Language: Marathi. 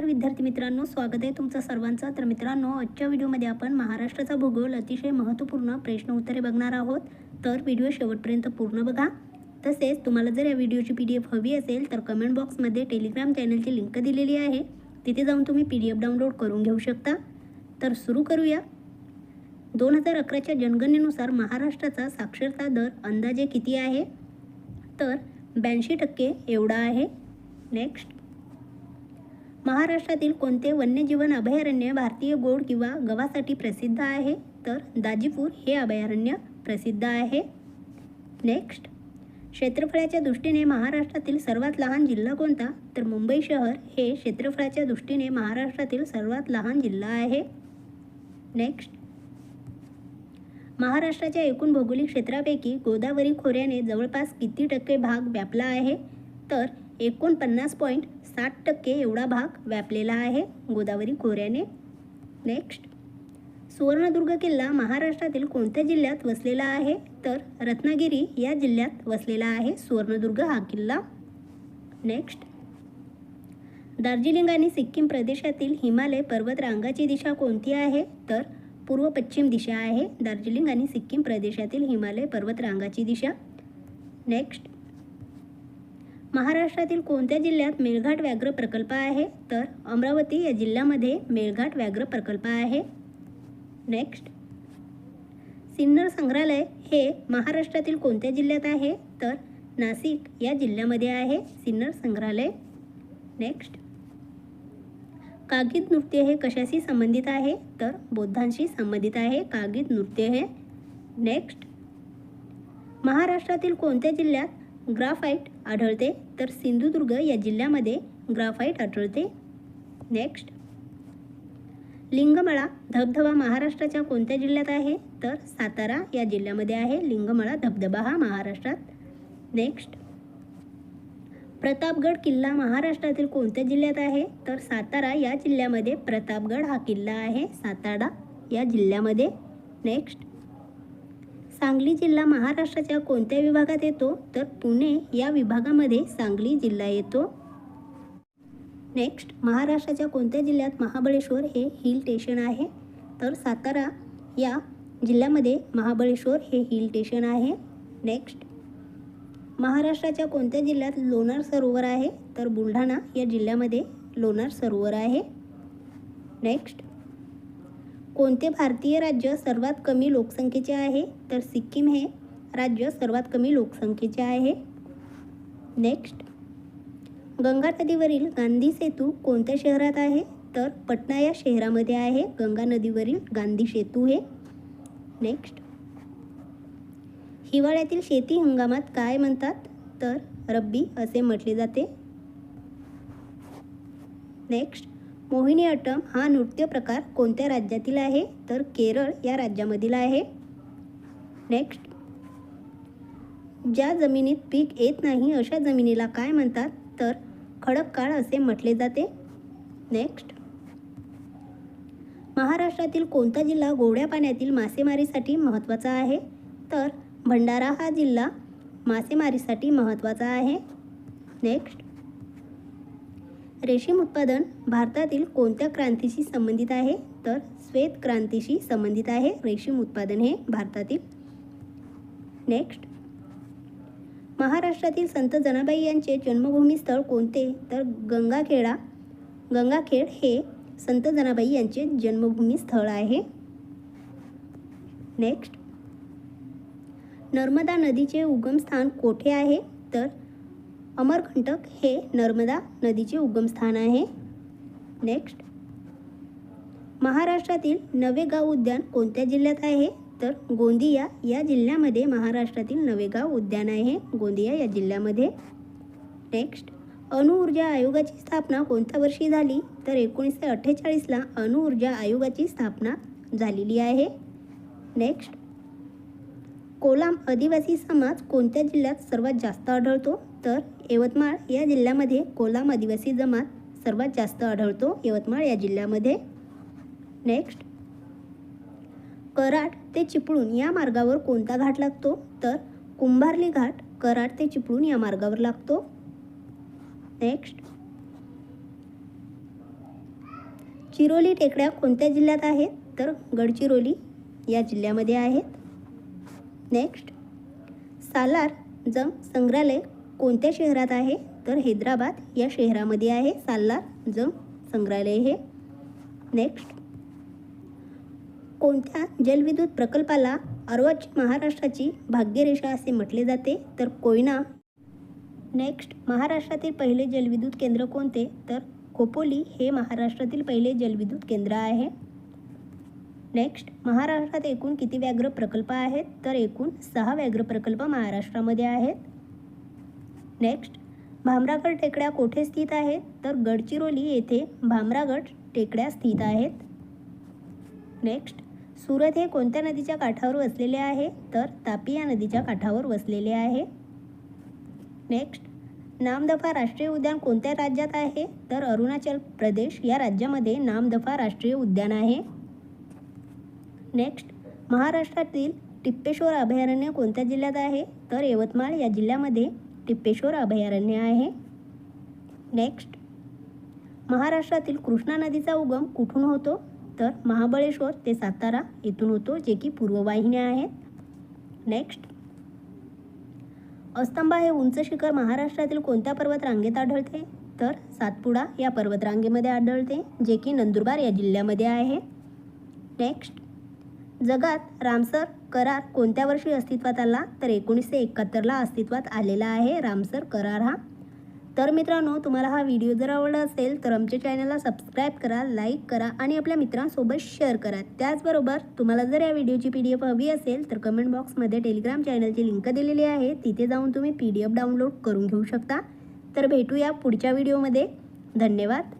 तर विद्यार्थी मित्रांनो स्वागत आहे तुमचं सर्वांचं. तर मित्रांनो आजच्या व्हिडिओमध्ये आपण महाराष्ट्राचा भूगोल अतिशय महत्त्वपूर्ण प्रश्न उत्तरे बघणार आहोत. तर व्हिडिओ शेवटपर्यंत पूर्ण बघा. तसेच तुम्हाला जर या व्हिडिओची पी डी एफ हवी असेल तर कमेंट बॉक्समध्ये टेलिग्राम चॅनलची लिंक दिलेली आहे. तिथे जाऊन तुम्ही पी डी एफ डाउनलोड करून घेऊ शकता. तर सुरू करूया. दोन हजार अकराच्या जनगणनेनुसार महाराष्ट्राचा साक्षरता दर अंदाजे किती आहे? तर ब्याऐंशी टक्के एवढा आहे. नेक्स्ट महाराष्ट्रातील कोणते वन्यजीवन अभयारण्य भारतीय गोड किंवा गव्हासाठी प्रसिद्ध आहे? तर दाजीपूर हे अभयारण्य प्रसिद्ध आहे. नेक्स्ट. क्षेत्रफळाच्या दृष्टीने महाराष्ट्रातील सर्वात लहान जिल्हा कोणता? तर मुंबई शहर हे क्षेत्रफळाच्या दृष्टीने महाराष्ट्रातील सर्वात लहान जिल्हा आहे. नेक्स्ट. महाराष्ट्राच्या एकूण भौगोलिक क्षेत्रापैकी गोदावरी खोऱ्याने जवळपास किती टक्के भाग व्यापला आहे? तर एकोणपन्नास पॉईंट सात टक्के एवढा भाग व्यापलेला आहे गोदावरी खोऱ्याने. नेक्स्ट सुवर्णदुर्ग किल्ला महाराष्ट्रातील कोणत्या जिल्ह्यात वसलेला आहे? तर रत्नागिरी या जिल्ह्यात वसलेला आहे सुवर्णदुर्ग हा किल्ला. नेक्स्ट दार्जिलिंग आणि सिक्कीम प्रदेशातील हिमालय पर्वत रांगाची दिशा कोणती आहे? तर पूर्व पश्चिम दिशा आहे दार्जिलिंग आणि सिक्कीम प्रदेशातील हिमालय पर्वतरांगाची दिशा. नेक्स्ट महाराष्ट्रातील कोणत्या जिल्ह्यात मेळघाट व्याघ्र प्रकल्प आहे? तर अमरावती या जिल्ह्यामध्ये मेळघाट व्याघ्र प्रकल्प आहे. नेक्स्ट सिन्नर संग्रहालय हे महाराष्ट्रातील कोणत्या जिल्ह्यात आहे? तर नाशिक या जिल्ह्यामध्ये आहे सिन्नर संग्रहालय. नेक्स्ट कागिद नृत्य हे कशाशी संबंधित आहे? तर बौद्धांशी संबंधित आहे कागित नृत्य हे. नेक्स्ट महाराष्ट्रातील कोणत्या जिल्ह्यात ग्राफाईट आढळते. तर सिंधुदुर्ग या जिल्ह्यामध्ये ग्राफाईट आढळते. नेक्स्ट. लिंगमळा धबधबा महाराष्ट्राच्या कोणत्या जिल्ह्यात आहे? तर सातारा या जिल्ह्यामध्ये आहे. लिंगमळा धबधबा हा महाराष्ट्रात. नेक्स्ट. प्रतापगड किल्ला महाराष्ट्रातील कोणत्या जिल्ह्यात आहे? तर सातारा या जिल्ह्यामध्ये प्रतापगड हा किल्ला आहे. सातारा या जिल्ह्यामध्ये. नेक्स्ट. सांगली जिल्हा महाराष्ट्राच्या कोणत्या विभागात येतो? तर पुणे या विभागामध्ये सांगली जिल्हा येतो. नेक्स्ट महाराष्ट्राच्या कोणत्या जिल्ह्यात महाबळेश्वर हे हिल स्टेशन आहे? तर सातारा या जिल्ह्यामध्ये महाबळेश्वर हे हिल स्टेशन आहे. नेक्स्ट महाराष्ट्राच्या कोणत्या जिल्ह्यात लोणार सरोवर आहे? तर बुलढाणा या जिल्ह्यामध्ये लोणार सरोवर आहे. नेक्स्ट कोणते भारतीय राज्य सर्वात कमी लोकसंख्येचे आहे? तर सिक्कीम हे राज्य सर्वात कमी लोकसंख्येचे आहे. नेक्स्ट गंगा नदीवरील गांधी सेतू कोणत्या शहरात आहे? तर पटना या शहरामध्ये आहे. गंगा नदीवरील गांधी सेतू हे. नेक्स्ट हिवाळ्यातील शेती हंगामात काय म्हणतात? तर रब्बी असे म्हटले जाते. नेक्स्ट मोहिनीअट्टम हा नृत्य प्रकार कोणत्या राज्यातील आहे? तर केरळ या राज्यामधील आहे. नेक्स्ट. ज्या जमिनीत पीक येत नाही अशा जमिनीला काय म्हणतात? तर खडक काळ असे म्हटले जाते. नेक्स्ट. महाराष्ट्रातील कोणता जिल्हा गोड्या पाण्यातील मासेमारीसाठी महत्त्वाचा आहे? तर भंडारा हा जिल्हा मासेमारीसाठी महत्त्वाचा आहे. नेक्स्ट. रेशीम उत्पादन भारतातील कोणत्या क्रांतीशी संबंधित आहे? तर श्वेत क्रांतीशी संबंधित आहे रेशीम उत्पादन हे भारतातील. नेक्स्ट. महाराष्ट्रातील संत जनाबाई यांचे जन्मभूमी स्थळ कोणते? तर गंगाखेडा. गंगाखेड हे संत जनाबाई यांचे जन्मभूमी स्थळ आहे. नेक्स्ट. नर्मदा नदीचे उगमस्थान कोठे आहे? तर अमरकंटक हे नर्मदा नदीचे उगमस्थान आहे. नेक्स्ट महाराष्ट्रातील नवेगाव उद्यान कोणत्या जिल्ह्यात आहे? तर गोंदिया या जिल्ह्यामध्ये महाराष्ट्रातील नवेगाव उद्यान आहे. गोंदिया या जिल्ह्यामध्ये. नेक्स्ट अणुऊर्जा आयोगाची स्थापना कोणत्या वर्षी झाली? तर एकोणीसशे अठ्ठेचाळीसला अणुऊर्जा आयोगाची स्थापना झालेली आहे. नेक्स्ट कोलाम आदिवासी समाज कोणत्या जिल्ह्यात सर्वात जास्त आढळतो? तर यवतमाळ या जिल्ह्यामध्ये कोलाम आदिवासी जमात सर्वात जास्त आढळतो. यवतमाळ या जिल्ह्यामध्ये. नेक्स्ट कराड ते चिपळूण या मार्गावर कोणता घाट लागतो? तर कुंभारली घाट कराड ते चिपळूण या मार्गावर लागतो. नेक्स्ट चिरोली टेकड्या कोणत्या जिल्ह्यात आहेत? तर गडचिरोली या जिल्ह्यामध्ये आहेत. नेक्स्ट सालार जंग संग्रहालय कोणत्या शहरात आहे? तर हैदराबाद या शहरामध्ये आहे. सालार जंग संग्रहालय हे. नेक्स्ट कोणत्या जलविद्युत प्रकल्पाला अर्वाच महाराष्ट्राची भाग्यरेषा असे म्हटले जाते? तर कोयना. नेक्स्ट महाराष्ट्रातील पहिले जलविद्युत केंद्र कोणते? तर खोपोली हे महाराष्ट्रातील पहिले जलविद्युत केंद्र आहे. नेक्स्ट महाराष्ट्रात एकूण किती व्याघ्र प्रकल्प आहेत? तर एकूण सहा व्याघ्र प्रकल्प महाराष्ट्रामध्ये आहेत. नेक्स्ट भामरागड टेकड्या कोठे स्थित आहेत? तर गडचिरोली येथे भामरागड टेकड्या स्थित आहेत. नेक्स्ट सुरत हे कोणत्या नदीच्या काठावर वसलेले आहे? तर तापी या नदीच्या काठावर वसलेले आहे. नेक्स्ट नामदफा राष्ट्रीय उद्यान कोणत्या राज्यात आहे? तर अरुणाचल प्रदेश या राज्यामध्ये नामदफा राष्ट्रीय उद्यान आहे. नेक्स्ट महाराष्ट्रातील टिप्पेश्वर अभयारण्य कोणत्या जिल्ह्यात आहे? तर यवतमाळ या जिल्ह्यामध्ये टिप्पेश्वर अभयारण्य आहे. नेक्स्ट महाराष्ट्रातील कृष्णा नदीचा उगम कुठून होतो? तर महाबळेश्वर ते सातारा येथून होतो जे की पूर्ववाहिन्या आहेत नेक्स्ट अस्तंबा हे उंच शिखर महाराष्ट्रातील कोणत्या पर्वतरांगेत आढळते? तर सातपुडा या पर्वतरांगेमध्ये आढळते जे की नंदुरबार या जिल्ह्यामध्ये आहे. नेक्स्ट जगात रामसर करार कोणत्या वर्षी अस्तित्वात आला? तर एकोणीसशे एकाहत्तरला अस्तित्वात आलेला आहे रामसर करार हा. तर मित्रांनो तुम्हाला हा व्हिडिओ जर आवडला असेल तर आमच्या चॅनलला सबस्क्राईब करा लाईक करा आणि आपल्या मित्रांसोबत शेअर करा. त्याचबरोबर तुम्हाला जर या व्हिडिओची पी डी एफ हवी असेल तर कमेंट बॉक्समध्ये टेलिग्राम चॅनलची लिंक दिलेली आहे. तिथे जाऊन तुम्ही पी डी एफ डाउनलोड करून घेऊ शकता. तर भेटूया पुढच्या व्हिडिओमध्ये. धन्यवाद.